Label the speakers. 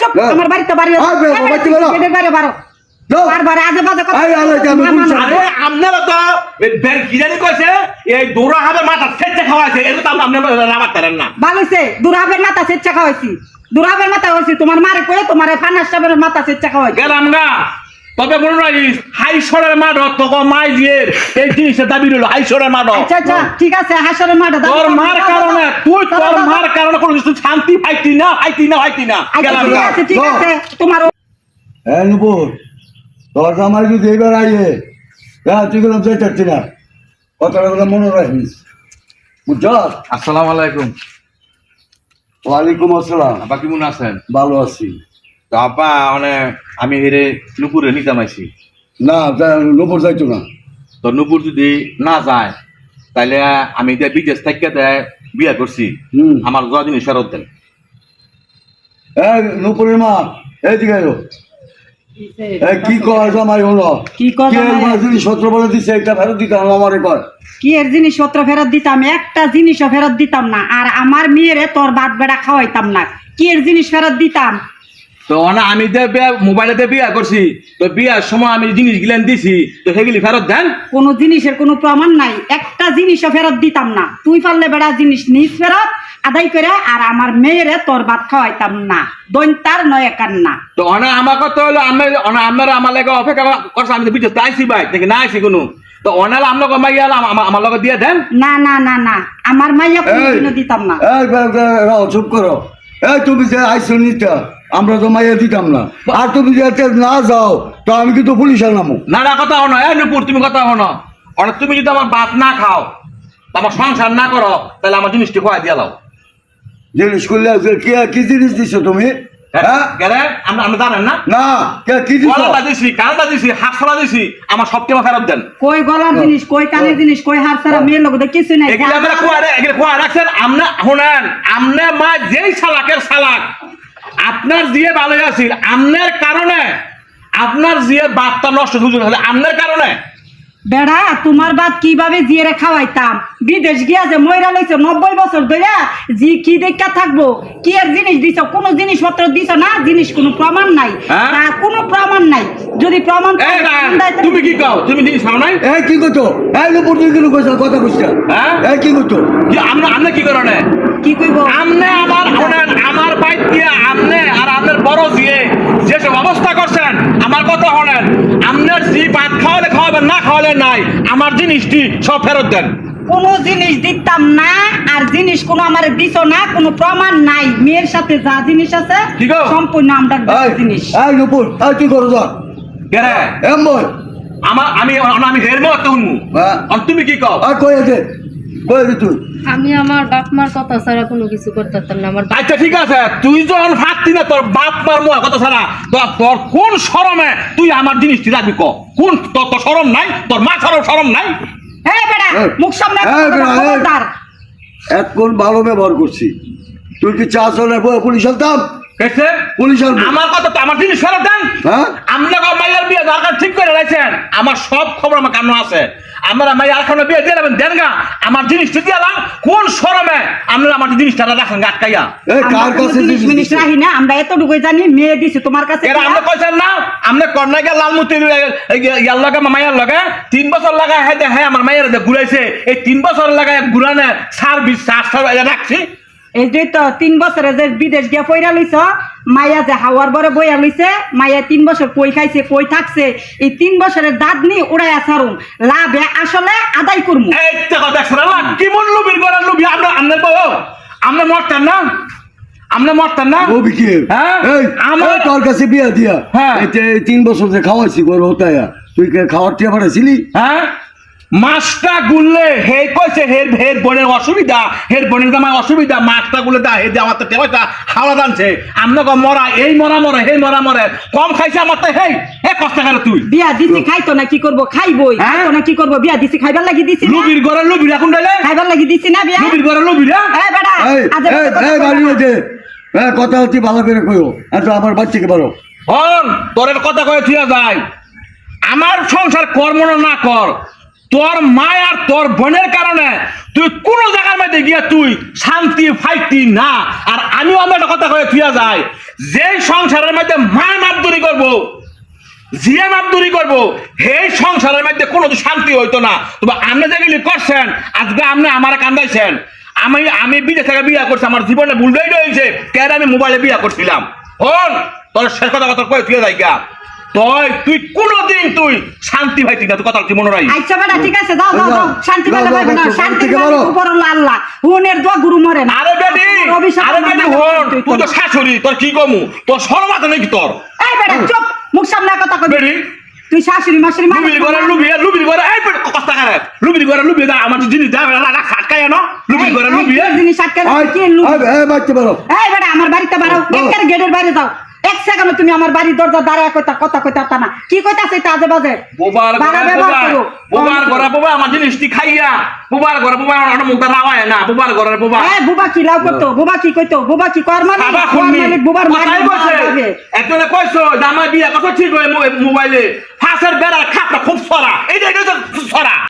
Speaker 1: চুপ। আমার বাড়িতে বাড়ি। গেটের বাইরে বারো।
Speaker 2: আপনারা তো কইছে? এই দৌড়া হবে মাথা স্বেচ্ছা এটা তো রাবার না।
Speaker 1: হবে মাথা খাওয়াইছি। দুরাবের মাথা হয়েছি তোমার মারে কয়ে তোমার সাহেবের মাথা স্বেচ্ছা খাওয়াই
Speaker 2: গেলাম গা। তবে মনে রাখিস হাইশ্বরের মাঠ তোকে মাই দিয়ে এই জিনিসের দাবি রইল হাইশ্বরের মাঠ
Speaker 1: আচ্ছা আচ্ছা ঠিক আছে হাসরের মাঠে।
Speaker 2: তোর মার কারণে তুই তোর। মার কারণে কোনো কিছু শান্তি পাইতি না পাইতি না পাইতি না।
Speaker 1: আচ্ছা ঠিক আছে ঠিক আছে তোমার
Speaker 3: হ্যাঁ নুপুর তোর জামাই যদি এবার আইয়ে হ্যাঁ তুই চাচ্ছি না। কথাটা বলে মনে রাখিস। বুঝছ
Speaker 4: আসসালামু আলাইকুম।
Speaker 3: ওয়ালাইকুম আসসালাম।
Speaker 4: আপা কেমন আছেন?
Speaker 3: ভালো আছি।
Speaker 4: তো আপা মানে আমি হেরে নুপুরে নিতাম আইছি
Speaker 3: না নুপুর যাইতো না।
Speaker 4: তো নুপুর যদি না যায় তাইলে আমি যে বিদেশ থেকে দেয় বিয়া করছি। আমার যা জিনিস ফেরত দেন।
Speaker 3: নুপুরের মা এইদিকে কি কয় জামাই হলো?
Speaker 1: কি?
Speaker 3: জিনিসপত্র বলে দিছে একটা ফেরত দিতে হবে আমারে কয়?
Speaker 1: কি এর জিনিসপত্র ফেরত দিতাম? একটা জিনিসও ফেরত দিতাম না। আর আমার মেয়েরে তোর বাদ বেড়া খাওয়াইতাম না। কি এর জিনিস ফেরত দিতাম?
Speaker 4: তো না আমি যে বিয়া- মোবাইলে যে বিয়া করছি তো বিয়ার সময় আমি জিনিস গিলেন দিছি তো সেগুলি ফেরত দেন?
Speaker 1: কোনো জিনিসের কোনো প্রমাণ নাই। একটা জিনিসও ফেরত দিতাম না। তুই পারলে বেড়া জিনিস নিজ ফেরত আদায় করে আর আমার মেয়েরে তোর ভাত খাওয়াইতাম না। দৈন্তার নয় কান্না।
Speaker 4: তো অনা আমার কথা হলো আমি অনা আমার আমার লাগে অপেক্ষা করছে আমি তো আইসি ভাই নাকি না আইসি কোনো। তো অনালে আমার লগে মাইয়া আমার লগে দিয়ে দেন।
Speaker 1: না না না না আমার মাইয়া কোনোদিনও দিতাম না।
Speaker 3: এই চুপ করো। এই তুমি যে আইসো নিতে আমরা তো মাইয়া দিতাম না। আর তুমি যে এতে না যাও তো আমি কিন্তু পুলিশের নামো।
Speaker 4: না না কথা হনো এ নুপুর তুমি কথা হনো অনেক তুমি যদি আমার ভাত না খাও আমার সংসার না করো তাহলে আমার জিনিসটি খোয়া দিয়ে দাও
Speaker 3: জিনিস করলে কি কি জিনিস দিছো তুমি? হ্যাঁ
Speaker 4: আমরা আমরা জানেন না?
Speaker 3: না কি দিছো?
Speaker 4: গলাটা দিছি কানটা দিছি হাতছাড়া দিছি আমার সব টেমা ফেরত দেন?
Speaker 1: কই গলার জিনিস কই কানের জিনিস কই হাত ছাড়া মেয়ের লোক কিছু নাই।
Speaker 4: আমরা খোয়া এগুলো খোয়া রাখছেন? আমনে শুনেন আমনে মা যেই শালাকের শালাক আপনার জিয়ে ভালো আছিল আমনের কারণে। আপনার জিয়ে বাতটা নষ্ট সুযোগ হলে আমনের কারণে।
Speaker 1: বেড়া তোমার বাদ কীভাবে জিয়েরে খাওয়াইতাম? বিদেশ গিয়া যে ময়রা লইছে নব্বই বছর ধরে জি কি দেখা থাকব? কি এর জিনিস দিছ? কোনো জিনিসপত্র দিছ না? জিনিস কোনো প্রমাণ নাই।
Speaker 4: হ্যাঁ?
Speaker 1: কোনো প্রমাণ নাই। যদি প্রমাণ
Speaker 4: তুমি কি কও? তুমি জিনিস খাও নাই?
Speaker 3: এই কি করতো এই নুপুর তুই কিন্তু কথা কইছ।
Speaker 4: হ্যাঁ?
Speaker 3: এই কি করতো
Speaker 4: কি আমনে আমনে কি করো না
Speaker 1: কি কইব?
Speaker 4: আমনে আমার শুনেন আমার বাইক দিয়ে আমনে আর আপনার বড় দিয়ে যেসব অবস্থা করছেন আমার কথা শোনেন। আপনার জি ভাত খাওয়ালে খাওয়াবেন না খাওয়ালে নাই। আমার জিনিসটি সব ফেরত দেন।
Speaker 1: কোনো জিনিস দিতাম না আর জিনিস কোনো আমার দিছ না কোনো প্রমাণ নাই। মেয়ের সাথে যা জিনিস আছে সম্পূর্ণ আমরা জিনিস।
Speaker 3: এই নুপুর এই তুই করো যা।
Speaker 4: কেরে
Speaker 3: এম
Speaker 4: আমার আমি আমি হেরমো তুমি
Speaker 3: হ্যাঁ।
Speaker 4: তুমি কি কও?
Speaker 3: আর কই দে কই তুই
Speaker 5: আমি আমার বাপ মার কথা ছাড়া কোনো কিছু করতে পারতাম না আমার
Speaker 4: আচ্ছা ঠিক আছে। তুই যখন ফাটতি না তোর বাপ মার মুয়া কথা ছাড়া তোর তোর কোন শরমে তুই আমার জিনিসটি রাখবি ক? কোন তোর তোর শরম নাই? তোর মা ছাড়াও শরম নাই?
Speaker 1: হ্যাঁ বেড়া মুখ সামনে
Speaker 3: এখন ভালো ব্যবহার করছি। তুই কি চা চলে পুলিশ আনতাম?
Speaker 4: কেছে
Speaker 3: পুলিশ
Speaker 4: আমার কথা তো আমার জিনিস ফেরত দেন।
Speaker 3: হ্যাঁ?
Speaker 4: আমরা মাইয়ার বিয়ে দরকার ঠিক করে রাখছেন। আমার সব খবর আমার কান্ন আছে। আমরা মাইয়ার এখন বিয়ে দিয়ে দেবেন? দেন গা। আমার জিনিসটা দিয়ে এলাম কোন শরমে? আমার জিনিসটা রাখেন
Speaker 1: আমরা
Speaker 3: কার
Speaker 1: কোনো
Speaker 3: কাছে
Speaker 1: জিনিস
Speaker 3: জিনিস দিছে?
Speaker 1: রাখি না আমরা এতটুকুই জানি মেয়ে দিছি তোমার কাছে
Speaker 4: এরা আমরা কইছেন না? আমরা কর্ণাকে লালমুতি ইয়ার লগে মাইয়ার লগে তিন বছর লাগা হ্যাঁ হ্যাঁ আমার মাইয়ার ঘুরাইছে এই তিন বছর লাগা ঘুরানে সার্ভিস সার রাখছি।
Speaker 1: এই যে তো তিন বছরে যে বিদেশ গিয়া পয়রা লইছ মাইয়া যে হাওয়ার বরে বইয়া লইছে মাইয়া তিন বছর কই খাইছে কই থাকছে এই তিন বছরের দাঁত নি উড়াইয়া ছাড়ুম। লাভে আসলে আদায় করমু।
Speaker 4: এই না কি মন লুবির করে লুবি আমরা আমনের বউ আমরা মরতেন না? আমরা মরতেন না?
Speaker 3: ও বিকি
Speaker 4: হ্যাঁ? আমার-
Speaker 3: তোর কাছে বিয়া দিয়া।
Speaker 4: হ্যাঁ।
Speaker 3: তিন বছর যে খাওয়াইছি গর হতায়া তুই খাওয়ার টিয়া পাঠাইছিলি?
Speaker 4: হ্যাঁ? মাছটা গুললে হে কইছে হের হের বোনের অসুবিধা হের বোনের জামাই অসুবিধা মাছটা গুলে দা হে দে আমার তো টেবাইটা হাওড়া দানছে। আমরা কো মরা এই মরা মরে হে মরা মরে কম খাইছে আমার তো হেই এ কষ্ট করে তুই?
Speaker 1: বিয়া দিছি খাইতো না কি করব? খাইবই
Speaker 4: হ্যাঁ?
Speaker 1: খাইতো না কি করব? বিয়া দিছি খাইবার লাগি দিছি?
Speaker 4: লুবির ঘরে লুবির এখন ডাইলে?
Speaker 1: খাইবার লাগি দিছি না বিয়া?
Speaker 4: লুবির ঘরে লুবির হ্যাঁ?
Speaker 1: এই বেটা
Speaker 3: এই বাড়ি হ্যাঁ কথা হচ্ছে ভালো করে কইও। আর তো আমার বাচ্চাকে পারো
Speaker 4: হন তোরের কথা কয়ে থিয়া যায়। আমার সংসার কর্ম না কর তোর মা আর তোর বোনের কারণে তুই কোন জায়গার মধ্যে গিয়া তুই শান্তি, ফাইতি না। আর আমিও আমি একটা কথা কয়ে থিয়া যায় যে সংসারের মধ্যে মায় মাপদুরি করব জিয়া মাপদুরি করব হে সংসারের মধ্যে কোনো শান্তি হইতো না। তবে আপনি যেগুলি করছেন, আজকে আপনি আমার কান্দাইছেন। আমি আমি বিদেশ থেকে বিয়া করছি, আমার জীবনে ভুলটাই রয়েছে, কেন আমি মোবাইলে বিয়া করছিলাম? হন তোর শেষ কথা কথা কয়ে তুই যাইগা তুই তুই কোনোদিন তুই শান্তি না তুই কথা তুই মনে রাখি
Speaker 1: আচ্ছা বেটা ঠিক আছে যাও যাও যাও শান্তি
Speaker 3: ভাই
Speaker 1: পাইবে না শান্তি
Speaker 3: বলো।
Speaker 1: উপর আল্লাহ হুনের দোয়া গুরু মরে না।
Speaker 4: আরে বেটি আরে বেটি হন
Speaker 1: তুই
Speaker 4: তো শাশুড়ি তোর কি কমু? তোর আছে নাকি তোর?
Speaker 1: এই বেটা চুপ মুখ সামনে কথা কবি।
Speaker 4: বেটি
Speaker 1: তুই শাশুড়ি মাসুরি মানে
Speaker 4: লুবির ঘরে লুবি লুবির ঘরে এই বেটি কষ্ট করে? লুবির ঘরে লুবি দা আমার জিনিস দা রাখা খাটকায় না লুবির ঘরে লুবি
Speaker 1: জিনিস আটকে কি লুবি?
Speaker 3: এই বাচ্চা বেরো।
Speaker 1: এই বেটা আমার বাড়িতে বাড়াও। একের গেটের বাইরে যাও। এক সেকেন্ড তুমি আমার বাড়ির দরজা দাঁড়ায় কইতা কথা কইতা তা না? কি কইতাছে তা আজে বাজে
Speaker 4: বোবার
Speaker 1: করো।
Speaker 4: বোবার বোবা আমার জিনিসটি খাইয়া। বোবার ঘরে বোবা আমার মুখটা রাওয়ায় না বোবার ঘরে বোবা।
Speaker 1: এই বুবা কি লাভ করতো? বুবা কি কইতো? বুবা কি কর মানে
Speaker 4: বাবা
Speaker 1: কর মানে বুবার
Speaker 4: কথাই বলছে একজনে কইছো আমার বিয়া কত ঠিক হয় মোবাইলে? ফাঁসের বেড়ার খাপটা খুব সরা। এইটা এটা সরা।